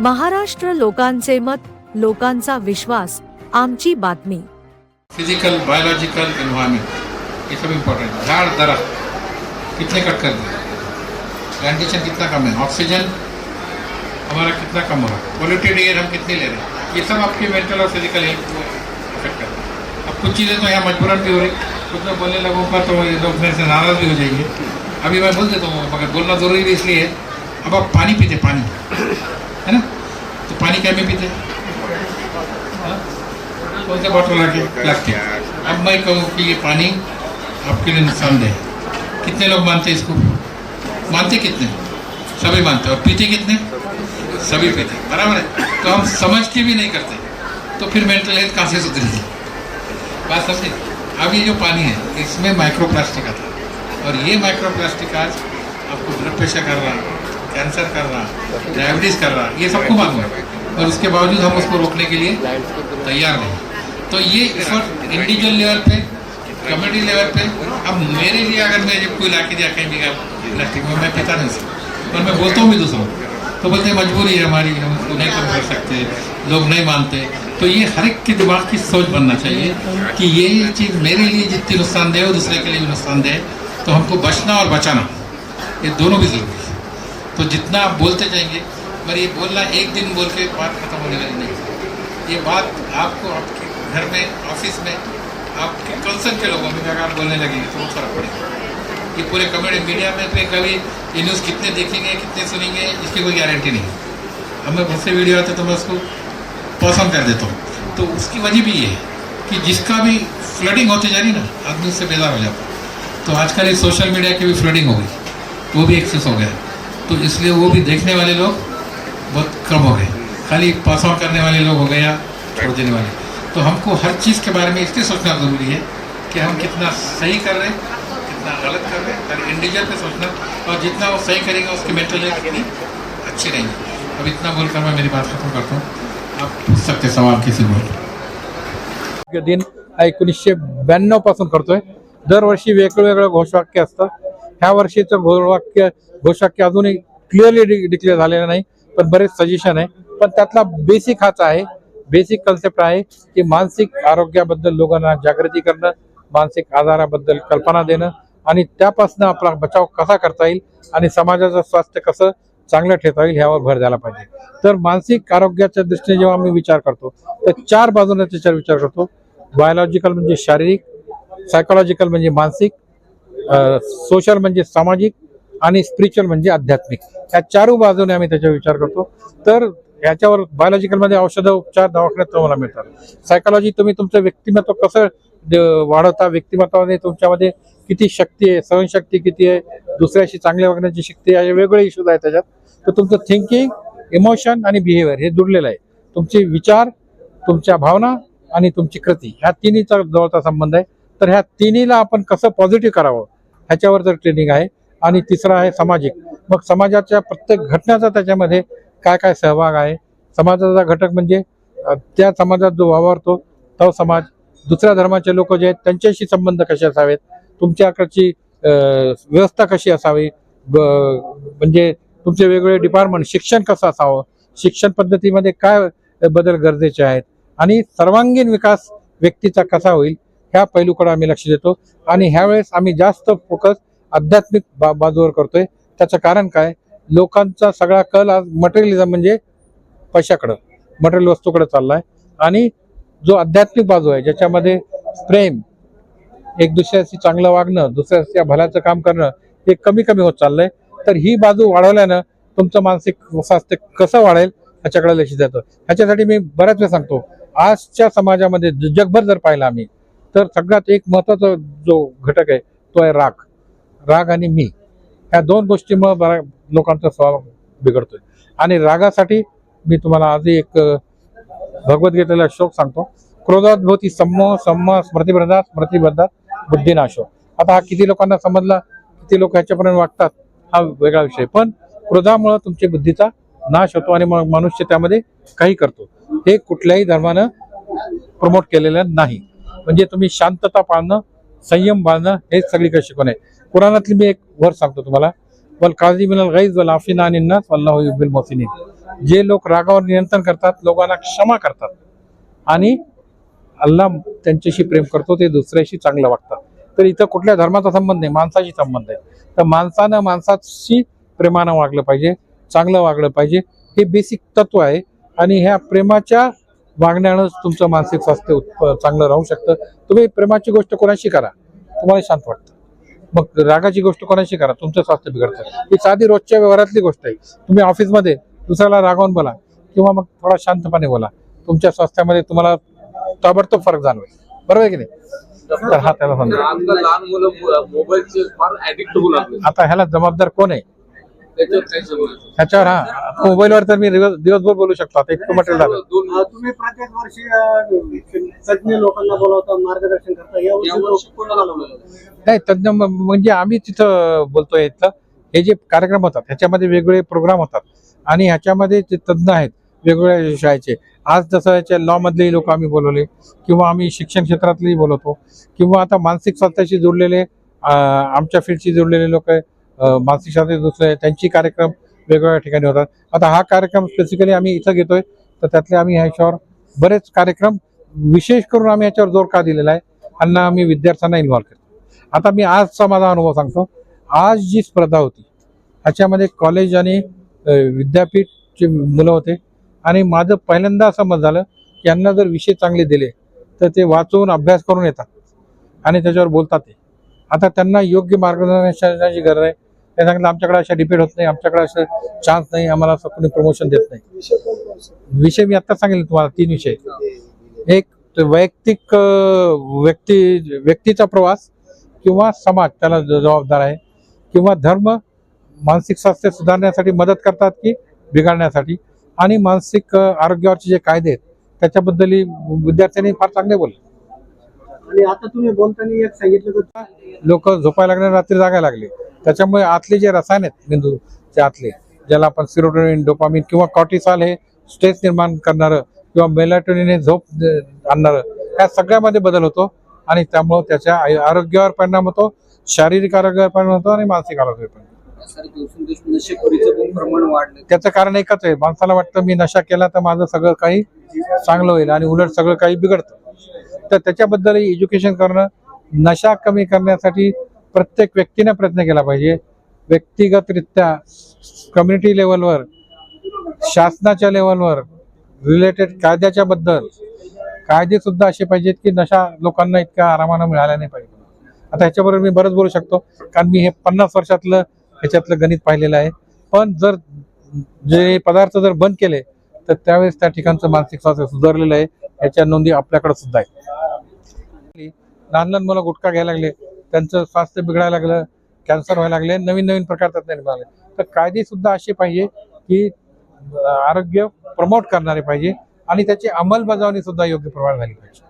महाराष्ट्र लोकांचे मत, लोकांचा विश्वास, आमची बातमी. फ़िज़िकल बायोलॉजिकल ये सब इम्पोर्टेंट झाड़ दरख्त कितने कट कर प्लांटेशन कितना कम है ऑक्सीजन हमारा कितना कम हो रहा है पोल्यूटेड एयर हम कितनी ले रहे हैं? ये सब आपकी मेंटल और फ़िज़िकल हेल्थ को अफेक्ट करता है. अब कुछ चीज़ें तो यहाँ मजबूरन भी हो रही कुछ लोग बोलने लगों पर तो लोग मेरे से नाराज़ भी हो जाएँगे। अभी मैं बोल देता हूँ, मगर बोलना ज़रूरी भी इसलिए है। अब आप पानी पीते, पानी। है ना? तो पानी में पीते हाँ? कौन सा बॉटल रखे प्लास्टिक अब मैं कहूँ कि ये पानी आपके लिए नुकसानदेह है। कितने लोग मानते हैं इसको? मानते कितने? सभी मानते और पीते कितने? सभी पीते बराबर है। तो हम समझ के भी नहीं करते। तो फिर मेंटल हेल्थ कहाँ से सुधरेगी बात समझे? अब ये जो पानी है, इसमें माइक्रो प्लास्टिक आता है। और ये माइक्रो प्लास्टिक आज आपको ब्लड प्रेशर कर रहा कैंसर कर रहा डायबिटीज़ कर रहा ये सबको मालूम है। और उसके बावजूद हम उसको रोकने के लिए तैयार नहीं। तो ये वक्त इंडिविजुअल लेवल पे कम्युनिटी लेवल पे, अब मेरे लिए अगर मैं जब कोई ला के दिया कहीं भी में पिता नहीं सकता और मैं बोलता हूँ भी दूसरों को तो बोलते मजबूरी है हमारी, हम उसको नहीं कम कर सकते, लोग नहीं मानते। तो ये हर एक के दिमाग की सोच बनना चाहिए कि ये चीज़ मेरे लिए जितनी नुकसानदेह है दूसरे के लिए भी नुकसानदेह है। तो हमको बचना और बचाना, ये दोनों भी ज़रूरी है। तो जितना आप बोलते जाएँगे, पर ये बोलना एक दिन बोल के बात खत्म होने वाली नहीं ये बात आपको आपके घर में ऑफ़िस में, आपके कंसर्न के लोगों में अगर बोलने लगेंगे तो बहुत फ़र्क पड़ेगा। ये पूरे कम्युनिटी मीडिया में पे कभी ये न्यूज़ कितने देखेंगे, कितने सुनेंगे, इसकी कोई गारंटी नहीं हमें बहुत से वीडियो आते तो मैं उसको पसंद कर देता हूँ। तो उसकी वजह भी ये है कि जिसका भी फ्लडिंग होती जा रही ना, आदमी उससे बेजार हो जाता तो आजकल ये सोशल मीडिया की भी फ्लडिंग हो गई। वो भी एक्सेस हो गया। तो इसलिए वो भी देखने वाले लोग बहुत कम हो गए। खाली पास ऑन करने वाले लोग हो गए या छोड़ देने वाले। तो हमको हर चीज़ के बारे में इसलिए सोचना ज़रूरी है कि हम कितना सही कर रहे हैं, कितना गलत कर रहे हैं। खाली इंडिविजुअल पे सोचना। और जितना वो सही करेगा, उसकी मेंटल हेल्थ कितनी अच्छी रहेगी। अब इतना बोलकर मैं मेरी बात खत्म करता हूँ। आप पूछ सकते सवाल किसी को। दिन एकोणीसशे ब्याण्णव पासून करतोय दरवर्षी वेगवेगळं घोषवाक्य असतं ह्या वर्षीचं घोषवाक्य घोषवाक्य अजूनही क्लिअरली डिक्लेअर झालेलं नाही पण बरेच सजेशन आहे. पण त्यातला बेसिक हाच आहे बेसिक कन्सेप्ट आहे की मानसिक आरोग्याबद्दल लोकांना जागृती करणं मानसिक आजाराबद्दल कल्पना देणं आणि त्यापासून आपला बचाव कसा करता येईल आणि समाजाचं स्वास्थ्य कसं चांगलं ठेवता येईल ह्यावर भर द्यायला पाहिजे. तर मानसिक आरोग्याच्या दृष्टीने जेव्हा आम्ही विचार करतो तर चार बाजूने त्याच्यावर विचार करतो. बायोलॉजिकल म्हणजे शारीरिक सायकोलॉजिकल म्हणजे मानसिक सोशल म्हणजे सामाजिक आणि स्पिरिच्युअल म्हणजे आध्यात्मिक. या चारू बाजूने आम्ही त्याच्यावर विचार करतो. तर याच्यावर बायोलॉजिकलमध्ये औषधं उपचार दवाखान्यात तुम्हाला मिळतात. सायकोलॉजी तुम्ही तुमचं व्यक्तिमत्व कसं वाढवता? व्यक्तिमत्वामध्ये तुमच्यामध्ये किती शक्ती आहे? सहनशक्ती किती आहे? दुसऱ्याशी चांगल्या वागण्याची शक्ती आहे? वेगळे इश्यूज आहेत त्याच्यात. तर तुमचं थिंकिंग इमोशन आणि बिहेवियर हे जुडलेलं आहे. तुमचे विचार तुमच्या भावना आणि तुमची कृती. ह्या तिन्हीचा जवळचा संबंध आहे. तर ह्या तिन्हीला आपण कसं पॉझिटिव्ह करावं? ह्याच्यावर जर ट्रेनिंग आहे. आणि तिसरं आहे सामाजिक. मग समाजाच्या प्रत्येक घटनाचा त्याच्यामध्ये काय काय सहभाग आहे? समाजाचा घटक म्हणजे त्या समाजात जो वावरतो तो समाज. दुसऱ्या धर्माचे लोक जे आहेत त्यांच्याशी संबंध कसे असावेत? तुमच्याकडची व्यवस्था कशी असावी? म्हणजे तुमचे वेगवेगळे डिपार्टमेंट शिक्षण कसं असावं? शिक्षण पद्धतीमध्ये काय बदल गरजेचे आहेत? आणि सर्वांगीण विकास व्यक्तीचा कसा होईल? ह्या पैलूकडे आम्ही लक्ष देतो. आणि ह्यावेळेस आम्ही जास्त फोकस आध्यात्मिक बा बाजूवर करतोय. त्याचं कारण काय? लोकांचा सगळा कल आज मटेरियलिझम म्हणजे पैशाकडं मटेरियल वस्तूकडे चाललाय. आणि जो आध्यात्मिक बाजू आहे ज्याच्यामध्ये प्रेम एक दुसऱ्याशी चांगलं वागणं दुसऱ्याच्या भल्याचं काम करणं हे कमी कमी होत चाललंय. तर ही बाजू वाढवल्यानं तुमचं मानसिक स्वास्थ्य कसं वाढेल ह्याच्याकडे लक्ष देतं. ह्याच्यासाठी मी बऱ्याच वेळा सांगतो आजच्या समाजामध्ये ज- जगभर जर पाहिलं आम्ही तर सगळ्यात एक महत्त्वाचा जो घटक आहे तो आहे राग. राग आणि मी. ह्या दोन गोष्टीमुळे बऱ्या लोकांचा स्वभाव बिघडतोय. आणि रागासाठी मी तुम्हाला आजही एक भगवद्गीतेला श्लोक सांगतो. क्रोधात भोवती सम्मोह सम्मोह स्मृतिबद्धात स्मृतिबद्धात बुद्धिनाशो. आता हा किती लोकांना समजला किती लोक ह्याच्यापर्यंत वागतात हा वेगळा विषय. पण क्रोधामुळे तुमच्या बुद्धीचा नाश होतो आणि मग मनुष्य त्यामध्ये काही करतो. हे कुठल्याही धर्मानं प्रमोट केलेलं नाही. म्हणजे तुम्ही शांतता पाळणं संयम पाळणं हेच सगळीकडे शिकवण आहे. कुराणातली मी एक वर सांगतो तुम्हाला. वल काळजी मिनल गाईज वल आफिना आणि नस वल्लाहु मोसिनी जे लोक रागावर नियंत्रण करतात लोकांना क्षमा करतात. आणि अल्लाह त्यांच्याशी प्रेम करतो ते दुसऱ्याशी चांगलं वागतात. तर इथं कुठल्या धर्माचा संबंध नाही माणसाशी संबंध आहे. तर माणसानं माणसाशी प्रेमानं वागलं पाहिजे चांगलं वागलं पाहिजे. हे बेसिक तत्व आहे. आणि ह्या प्रेमाच्या वागण्यानंच तुमचं मानसिक स्वास्थ्य चांगलं राहू शकतं. तुम्ही प्रेमाची गोष्ट कोणाशी करा? तुम्हाला शांत वाटतं. मग रागाची गोष्ट कोणाशी करा? तुमचं स्वास्थ्य बिघडतं. ही साधी रोजच्या व्यवहारातली गोष्ट आहे. तुम्ही ऑफिसमध्ये दुसऱ्याला रागावून बोला किंवा मग थोडा शांतपणे बोला. तुमच्या स्वास्थ्यामध्ये तुम्हाला ताबडतोब फरक जाणवेल. बरोबर आहे की नाही? तर हा त्याला समजा. आता ह्याला जबाबदार कोण आहे? ह्याच्यावर हा. मोबाईलवर तर मी दिवस- दिवसभर बोलू शकतो. आता इतकं मटेरियल झालं अ, तुम्ही प्रत्येक वर्षी अ, तज्ञ लोकांना बोलवता मार्गदर्शन करता या या वर्षी वर्षी कोणाला बोलवलं? नाही तज्ञ म- म्हणजे आम्ही तिथं बोलतोय इथं हे जे कार्यक्रम होतात ह्याच्यामध्ये वेगवेगळे प्रोग्राम होतात. आणि ह्याच्यामध्ये जे तज्ञ आहेत वेगवेगळ्या विषयाचे आज जसं याच्या लॉ मधलेही लोक आम्ही बोलवले किंवा आम्ही शिक्षण क्षेत्रातलेही बोलवतो किंवा आता मानसिक स्वास्थ्याशी जोडलेले अं, आमच्या फील्डशी जोडलेले लोक आहे मानसिक शांती दुसरे त्यांची कार्यक्रम वेगवेगळ्या ठिकाणी होतात. आता हा कार्यक्रम स्पेसिफिकली आम्ही इथं घेतोय. तर त्यातले आम्ही ह्याच्यावर बरेच कार्यक्रम विशेष करून आम्ही याच्यावर जोर का दिलेला आहे आणि आम्ही विद्यार्थ्यांना इन्व्हॉल्व करतो. आता मी आजचा माझा अनुभव सांगतो. आज जी स्पर्धा होती ह्याच्यामध्ये कॉलेज आणि विद्यापीठचे मुलं होते. आणि माझं पहिल्यांदा असं मत झालं की यांना जर विषय चांगले दिले तर ते वाचून अभ्यास करून येतात. आणि त्याच्यावर बोलतात ते. आता त्यांना योग्य मार्गदर्शनाची गरज आहे. ते सांगितलं आमच्याकडे अशा डिपेट होत नाही आमच्याकडे असं चान्स नाही आम्हाला असं कोणी प्रमोशन देत नाही. विषय मी आता सांगेल तुम्हाला तीन विषय. एक वैयक्तिक व्यक्ती व्यक्तीचा प्रवास किंवा समाज त्याला ज- जबाबदार आहे. किंवा धर्म मानसिक स्वास्थ्य सुधारण्यासाठी मदत करतात की बिघडण्यासाठी. आणि मानसिक आरोग्यावरचे जे कायदे आहेत त्याच्याबद्दल विद्यार्थ्यांनी फार चांगले बोलले. आणि आता तुम्ही बोलताना एक सांगितलं लोक झोपायला लागले रात्री जागायला लागले. त्याच्यामुळे आतले जे रसायन आहेत मेंदूचे आतले ज्याला आपण सिरोटोनिन डोपामिन किंवा कॉर्टिसॉल हे स्ट्रेस निर्माण करणारं किंवा मेलाटोनिन हे झोप आणणारं या सगळ्यामध्ये बदल होतो. आणि त्यामुळं त्याच्या आरोग्यावर परिणाम होतो शारीरिक आरोग्यावर परिणाम होतो आणि मानसिक आरोग्यावर परिणाम त्याचं कारण एकच आहे माणसाला वाटतं मी नशा केला तर माझं सगळं काही चांगलं होईल आणि उलट सगळं काही बिघडतं. तर त्याच्याबद्दल एज्युकेशन करणं नशा कमी करण्यासाठी प्रत्येक व्यक्तीने प्रयत्न केला पाहिजे. व्यक्तिगतरित्या कम्युनिटी लेवलवर शासनाच्या लेवलवर रिलेटेड कायद्याच्या बद्दल कायदे सुद्धा असे पाहिजेत की नशा लोकांना इतक्या आरामानं मिळाल्या नाही पाहिजे. आता ह्याच्याबरोबर मी बरंच बोलू शकतो कारण मी हे पन्नास वर्षातलं ह्याच्यातलं गणित पाहिलेलं आहे. पण जर जे पदार्थ जर बंद केले तर त्यावेळेस त्या ठिकाणचं मानसिक स्वास्थ्य सुधारलेलं आहे. याच्या नोंदी आपल्याकडे सुद्धा आहे लहान लहान मुलं गुटखा घ्यायला लागले त्यांचं स्वास्थ्य बिघडायला लागलं कॅन्सर व्हायला लागले नवीन नवीन प्रकार त्यात निर्माण झाले. तर कायदे सुद्धा असे पाहिजे की आरोग्य प्रमोट करणारे पाहिजे आणि त्याची अंमलबजावणी सुद्धा योग्य प्रमाणात झाली पाहिजे.